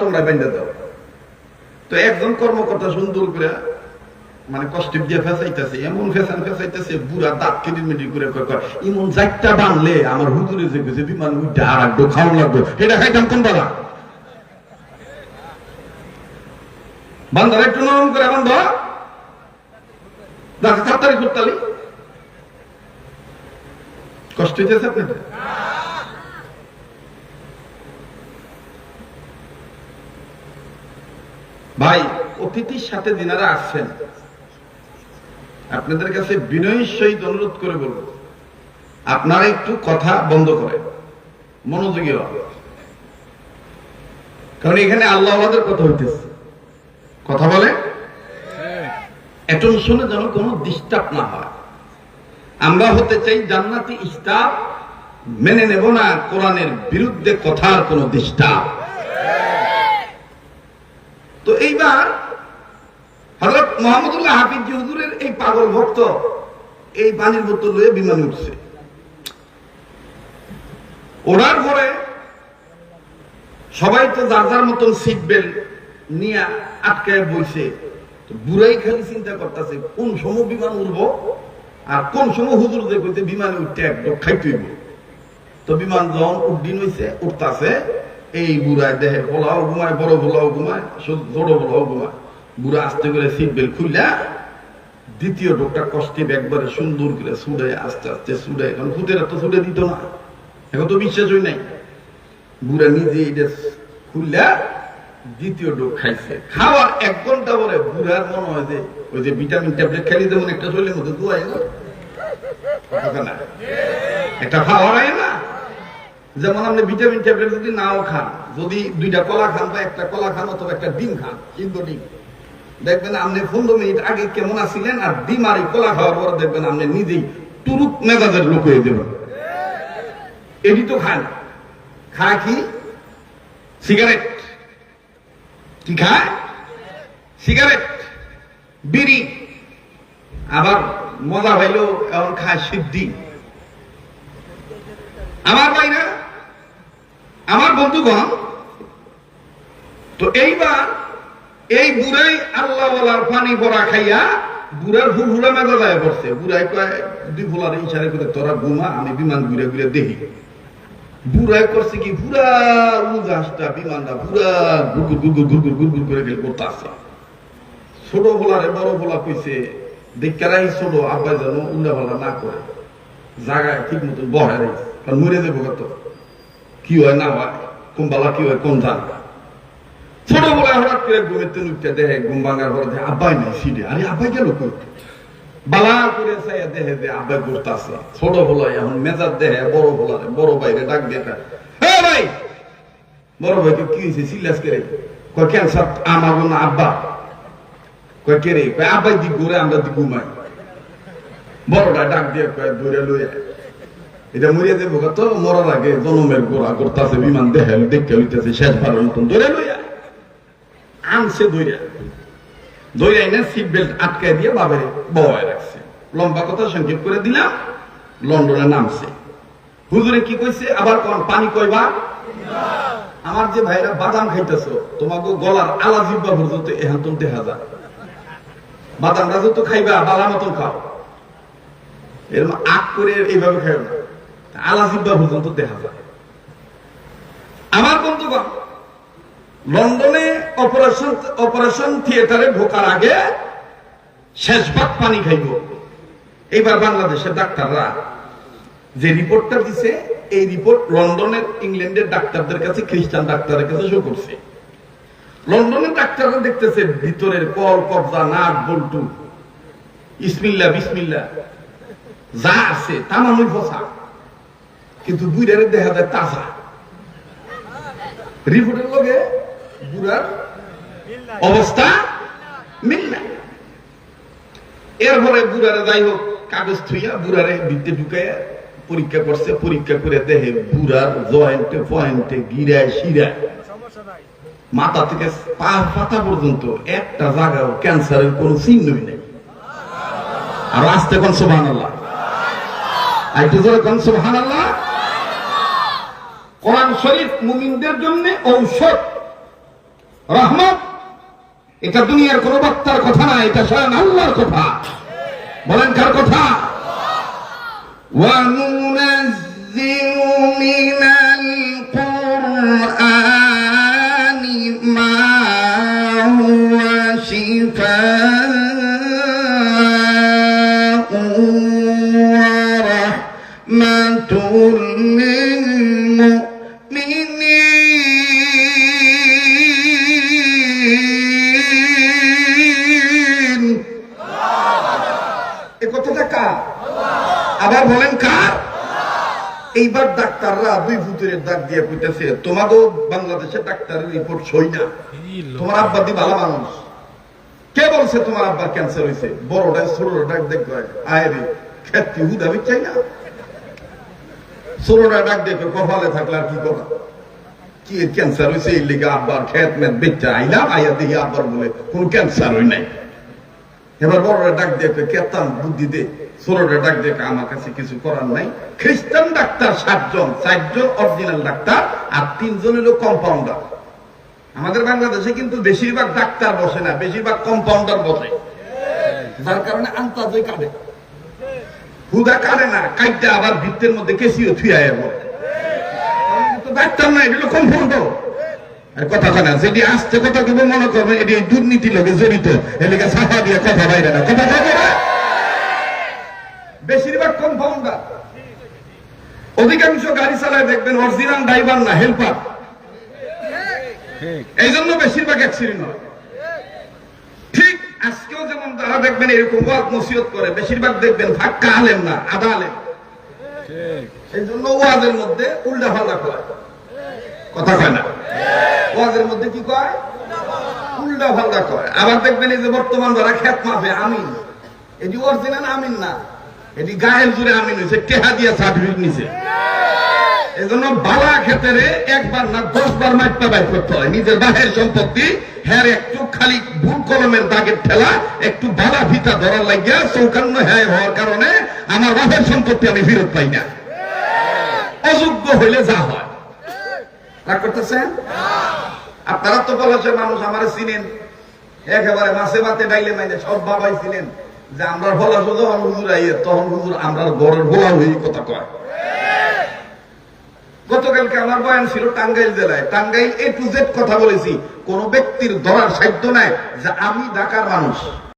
তোমরা বেঁধে দাও। তো একজন কর্মকর্তা সুন্দর করে মানে কষ্ট দিয়ে ফেসাইতেছে, এমন ফেসান ফেসাইতেছে, বুড়া দাঁত কেটে মিটি করে কয় এমন যাইটা বানলে আমার হুজুরে যে গেছে বিমান উঠে আর একটু খাওয়া লাগবে, এটা খাইতাম কোন বেলা? বান্ধার একটু নরম করে বান্ধ দাঁত তাড়াতাড়ি করতালি? কষ্ট হইতেছে আপনাদের? ভাই, অতিথির সাথে দিনারা আসছেন, আপনাদের কাছে বিনয়ের সহিত অনুরোধ করে বলব, আপনারা একটু কথা বন্ধ করেন, মনোযোগী হন। কারণ এখানে আল্লাহ আল্লাহদের কথা হইতেছে। কথা বলে? এটন শুনে যেন কোনো ডিস্টার্ব না হয়। আমরা হতে চাই জান্নাতি ইস্তাব মেনে নেব না কোরআনের বিরুদ্ধে কথার কোনো ডিস্টার্ব তো এইবার হজরত মোহাম্মদুল্লাহ হাফিজ হুজুরের এই পাগল ভক্ত, এই পানির বোতল লয়ে বিমানে উঠছে। ওড়ার পরে সবাই তো যার যার মতন সিট বেল্ট নিয়ে আটকায় বইছে। বুড়াই খালি চিন্তা করতেছে, কোন সময় বিমান উঠব আর কোন সময় হুজুর দেখতে বিমানে উঠতে একদম খাইতে তো বিমান যখন উড্ডিন হয়েছে উঠতাছে এই বুড়ায় দেহে পোলাও ঘুমায়, বড় পোলাও ঘুমায় বড় পোলাও ঘুমায়। বুড়া আস্তে করে সিট বেল্ট খুললা, দ্বিতীয় ডোকটা কষ্টে একবারে সুন্দর করে সুড়ে আস্তে আস্তে সুড়ে এখন ফুটেরা তো সুড়ে দিত না। এখন তো বিশ্বাস হই নাই। বুড়া নিজে এটা খুললা, দ্বিতীয় ডোক খাইছে। খাওয়ার এক ঘণ্টা পরে বুড়ার মনে হয় যে, ওই যে ভিটামিন ট্যাবলেট খাইলে যেমন একটা শরীরের মধ্যে দুয়াই না। একটা খাওয়ার হয় না। যেমন আপনি ভিটামিন ট্যাবলেট যদি নাও খান, যদি দুইটা কলা খান বা একটা কলা খান অথবা একটা ডিম খান, কিন্তু ডিম। দেখবেন আপনি পনেরো মিনিট আগে কেমন আছিলেন আর ডিম আর কলা খাওয়ার পর দেখবেন আপনি নিজেই তুরুপ মেজাজের লোক হয়ে যাবেন। এটি তো খান খায় কি? সিগারেট। কি খায়? সিগারেট। বিড়ি। আবার মজা পাইলেও এখন খায় সিদ্ধি। আমার ভাইরা আমার বন্ধুগণ, তো এইবার এই বুড়াই আল্লাহ পানি ভরা খাইয়া বুড়ার মেজা যায় পড়ছে। বুড়াই কয়, দুই ইশারে করে তোরা ঘুমা, আমি বিমান ঘুরে ঘুরে দেখি। বুড়াই করছে কি বিমানটা পুরা গুগুর গুগুর গুগুর গুগুর করে গেল করতে আসছে ছোট ফোলারে বড় ফোলা কইছে ছোট যেন উল্লা না করে, জায়গায় ঠিক মতো বহায় কারণ মরে যাব কত? কি হয় না হয় কোন বালা কি হয় কোন জান ছোট বলে হঠাৎ করে ঘুমের তো নুকতে দেখে ঘুম ভাঙার পরে দেখে আব্বাই নাই সিডে আরে আব্বাই গেল বালা করে চাইয়া দেখে যে আব্বাই ঘুরতাছে। ছোট বলা এখন মেজার দেখে বড় বলারে বড় বাইরে ডাক দিয়ে কয়, হে ভাই! বড় ভাইকে কি হয়েছে সিলাস করে কয় ক্যান্সার আমার না আব্বা। কয় কে রে? কয় আব্বাই দিক ঘুরে আমরা দিক ঘুমাই। বড়টা ডাক দিয়ে কয় ধরে লইয়া এটা মরিয়া দেবো কত মরার আগে জনমের গোড়া করতেছে বিমান দেখে দেখে লইতেছে, শেষ ভারের মতন ধরে লইয়া। আনছে ধইরা ধইরা এনে সিট বেল্ট আটকায় দিয়ে বাবারে বয় রাখছে। লম্বা কথা সংক্ষেপ করে দিলাম, লন্ডনে নামছে। হুজুরে কি কইছে? আবার কোন পানি কইবা? আমার যে ভাইরা বাদাম খাইতেছ তোমাকে গলার আলা জিব্বা পর্যন্ত তো দেখা যায়। বাদাম রাজু তো খাইবা, বালা মতন খাও। এরকম আগ করে এইভাবে খাই না। পর্যন্ত দেখা আমার বন্ধুগণ, লন্ডনে অপারেশন অপারেশন থিয়েটারে ঢোকার আগে শেষ পানি খাইব। এইবার বাংলাদেশের ডাক্তাররা যে রিপোর্টটা দিছে, এই রিপোর্ট লন্ডনের, ইংল্যান্ডের ডাক্তারদের কাছে, খ্রিস্টান ডাক্তারের কাছে শো করছে। লন্ডনের ডাক্তাররা দেখতেছে, ভিতরের কল, কবজা নাট বল্টু, ইসমিল্লা, বিসমিল্লা, যা আছে তামানুই ফসা কিন্তু বুড়ারে দেখা যায় তাজা। রিপোর্টের লগে বুড়ার অবস্থা মিল নাই। এরপরে বুড়ারে যাই হোক, কাগজ থুইয়া বুড়ারে ভিতরে ঢুকাইয়া পরীক্ষা করছে, পরীক্ষা করে দেখে বুড়ার জয়েন্টে, পয়েন্টে গিরায়, শিরায়। মাথা থেকে পা পাতা পর্যন্ত একটা জায়গাও ক্যান্সারের কোনো চিহ্নই নেই। আর আসতে কোন সোহান আল্লাহ আইতে জোরে কোন সোহান আল্লাহ কোরআন শরীফ মুমিনদের জন্য ঔষধ। রহমত। এটা দুনিয়ার কোন বক্তার কথা না, এটা স্বয়ং আল্লাহর কথা। বলেন কার কথা? وننزل من আবার বলেন কার? এইবার ডাক্তাররা দুই ভূতের ডাক দিয়ে কইতেছে তোমাকেও বাংলাদেশের ডাক্তারের রিপোর্ট সই না। তোমার আব্বা দি ভালো মানুষ। কে বলছে তোমার আব্বার ক্যান্সার হয়েছে বড়টা ছোটটা ডাক দেখ আয় খেতে হুদাবি চাই না। ছোটটা ডাক দেখে কপালে থাকলে আর কি কথা কি ক্যান্সার হয়েছে এই লিগে আব্বার খেত মেত বেচা আইলাম আইয়া দেখি আব্বার বলে কোন ক্যান্সার হই নাই। এবার বড়রা ডাক দেখে কেতাম বুদ্ধি দে। ছোটরা ডাক দেখে আমার কাছে কিছু করার নাই। খ্রিস্টান ডাক্তার সাতজন, চারজন অরিজিনাল ডাক্তার আর তিনজন হলো কম্পাউন্ডার আমাদের বাংলাদেশে কিন্তু বেশিরভাগ ডাক্তার বসে না, বেশিরভাগ কম্পাউন্ডার বসে। যার কারণে আন্তাজই কাটে হুদা কাটে না, কাইটটা আবার ভিত্তের মধ্যে কেসিও থুয়া বলে ডাক্তার না, এগুলো কম্পাউন্ডার কথা কয় না যেটি আসতে কথা কেবল মনে করবেন এটি দুর্নীতি লোকে জড়িত। এলাকা সাফা দিয়ে কথা বাইরে না। কথা কম্পাউন্ডার অধিকাংশ গাড়ি চালায় দেখবেন অরিজিনাল ড্রাইভার না হেল্পার এই জন্য বেশিরভাগ অ্যাক্সিডেন্ট হয়। ঠিক আজকেও যেমন তারা দেখবেন এরকম ওয়াজ নসিহত করে, বেশিরভাগ দেখবেন ফাক্কা আলেম না আদা আলেম এই জন্য ওয়াজের মধ্যে উল্টা ফাল্টা করে কথা কয় না? ওয়াজের মধ্যে কি কয়? উল্টা ফাল্টা কয়। আবার দেখবেন এই যে বর্তমান যারা খেত মাফে, আমিন। এটি অরিজিনাল আমিন না। এটি গায়ের জুড়ে আমিন হয়েছে টেহা দিয়ে সার্টিফিকেট নিছে। এই জন্য বালা ক্ষেত্রে একবার না দশ বার মাইপা বাই করতে হয়। নিজের বাহের সম্পত্তি হ্যাঁ একটু খালি ভুল কলমের দাগের ঠেলা, একটু বালা ফিতা ধরার লাগিয়া চৌকান্ন হ্যাঁ হওয়ার কারণে আমার বাহের সম্পত্তি আমি ফেরত পাই না। অযোগ্য হইলে যা হয়। রাগ করতেছেন? আপনারা তো বলেছেন মানুষ আমার চিনেন। একেবারে মাসে মাতে ডাইলে মাইনে সব বাবাই ছিলেন যে আমরা ভোলা যখন হুজুর আইয়ে, তখন হুজুর আমরা গড়ের ভোলা হয়ে কথা কয়। গতকালকে আমার বয়ান ছিল টাঙ্গাইল জেলায়। টাঙ্গাইল এ টু জেড কথা বলেছি। কোন ব্যক্তির ধরার সাধ্য নাই যে আমি ঢাকার মানুষ।